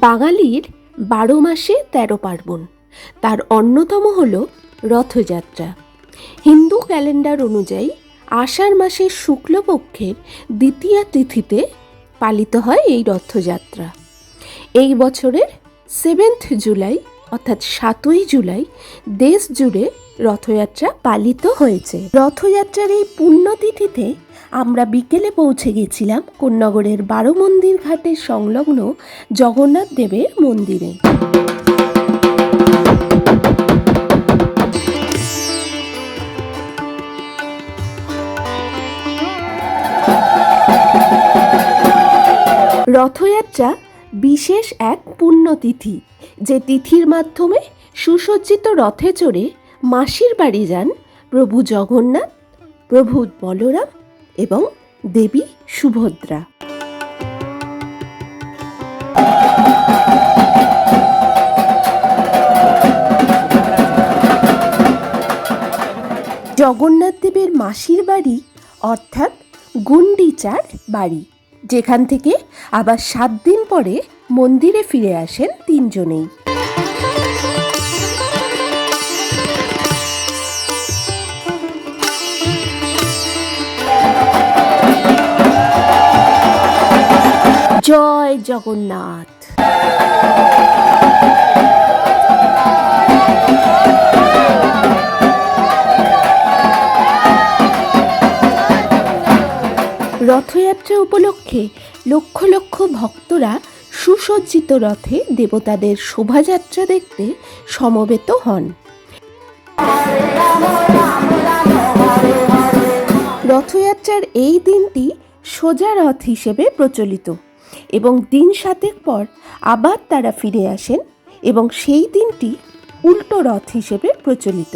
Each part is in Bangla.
বাঙালির বারো মাসে তেরো পার্বণ। তার অন্যতম হল রথযাত্রা। হিন্দু ক্যালেন্ডার অনুযায়ী আষাঢ় মাসের শুক্লপক্ষের দ্বিতীয়া তিথিতে পালিত হয় এই রথযাত্রা। এই বছরের সেভেন্থ জুলাই অর্থাৎ সাতই জুলাই দেশ জুড়ে রথযাত্রা পালিত হয়েছে। রথযাত্রার এই পুণ্যতিথিতে আমরা বিকেলে পৌঁছে গেছিলাম কোন্নগরের বারো মন্দির ঘাটের সংলগ্ন জগন্নাথ দেবের মন্দিরে। রথযাত্রা বিশেষ এক পুণ্যতিথি, যে তিথির মাধ্যমে সুসজ্জিত রথে চড়ে মাসির বাড়ি যান প্রভু জগন্নাথ, প্রভু বলরাম এবং দেবী সুভদ্রা। জগন্নাথ দেবের মাসির বাড়ি অর্থাৎ গুন্ডিচার বাড়ি, যেখান থেকে আবার সাত দিন পরে মন্দিরে ফিরে আসেন তিনজনেই। জয় জগন্নাথ। রথযাত্রা উপলক্ষে লক্ষ লক্ষ ভক্তরা সুসজ্জিত রথে দেবতাদের শোভাযাত্রা দেখতে সমবেত হন। রথযাত্রার এই দিনটি সোজা রথ হিসেবে প্রচলিত। এবং দিন সাতেক পর আবার তারা ফিরে আসেন এবং সেই দিনটি উল্টো রথ হিসেবে প্রচলিত।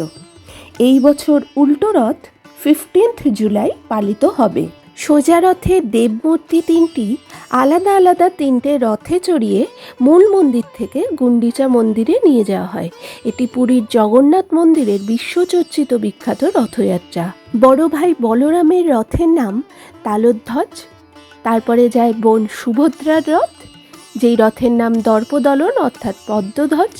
এই বছর উল্টো রথ ফিফটিন্থ জুলাই পালিত হবে। সোজা রথে দেবমূর্তি তিনটি আলাদা আলাদা তিনটে রথে চড়িয়ে মূল মন্দির থেকে গুন্ডিচা মন্দিরে নিয়ে যাওয়া হয়। এটি পুরীর জগন্নাথ মন্দিরের বিশ্বচর্চিত বিখ্যাত রথযাত্রা। বড় ভাই বলরামের রথের নাম তালোধ্বজ তারপরে যায় বোন সুভদ্রার রথ, যেই রথের নাম দর্পদলন অর্থাৎ পদ্মধ্বজ,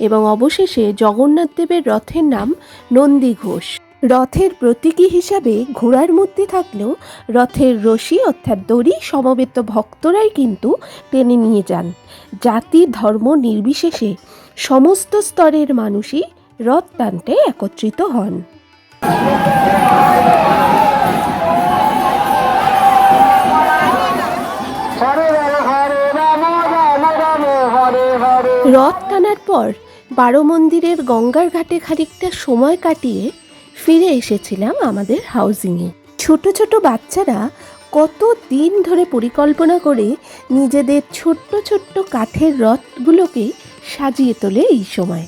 এবং অবশেষে জগন্নাথ দেবের রথের নাম নন্দী ঘোষ। রথের প্রতীকী হিসাবে ঘোড়ার মূর্তি থাকলেও রথের রশি অর্থাৎ দড়ি সমবেত ভক্তরাই কিন্তু টেনে নিয়ে যান। জাতি, ধর্ম নির্বিশেষে সমস্ত স্তরের মানুষই রথ টানতে একত্রিত হন। রথ টানার পর বারো মন্দিরের গঙ্গার ঘাটে খানিকটা সময় কাটিয়ে ফিরে এসেছিলাম আমাদের হাউজিংয়ে। ছোট ছোট বাচ্চারা কত দিন ধরে পরিকল্পনা করে নিজেদের ছোট্ট ছোট্ট কাঠের রথগুলোকে সাজিয়ে তোলে এই সময়।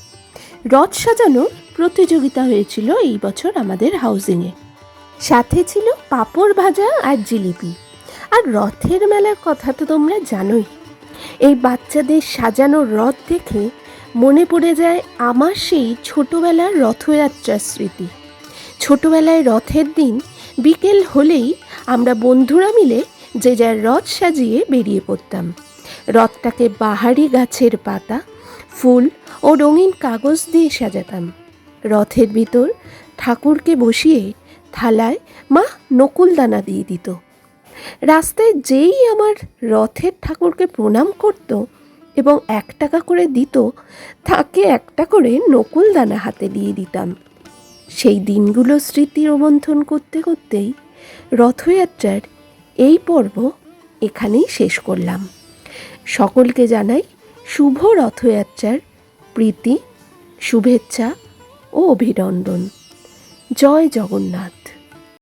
রথ সাজানোর প্রতিযোগিতা হয়েছিল এই বছর আমাদের হাউজিংয়ে। সাথে ছিল পাঁপড় ভাজা আর জিলিপি। আর রথের মেলার কথা তো তোমরা জানোই। এই বাচ্চাদের সাজানো রথ দেখে মনে পড়ে যায় আমার সেই ছোটবেলার রথযাত্রার স্মৃতি। ছোটবেলায় রথের দিন বিকেল হলেই আমরা বন্ধুরা মিলে যে যার রথ সাজিয়ে বেরিয়ে পড়তাম। রথটাকে বাহারি গাছের পাতা, ফুল ও রঙিন কাগজ দিয়ে সাজাতাম। রথের ভিতর ঠাকুরকে বসিয়ে থালায় মা নকুলদানা দিয়ে দিত। রাস্তায় যেই আমার রথের ঠাকুরকে প্রণাম করত এবং এক টাকা করে দিত, তাকে একটা করে নকুল দানা হাতে দিয়ে দিতাম। সেই দিনগুলো স্মৃতি রোমন্থন করতে করতেই রথযাত্রার এই পর্ব এখানেই শেষ করলাম। সকলকে জানাই শুভ রথযাত্রার প্রীতি, শুভেচ্ছা ও অভিনন্দন। জয় জগন্নাথ।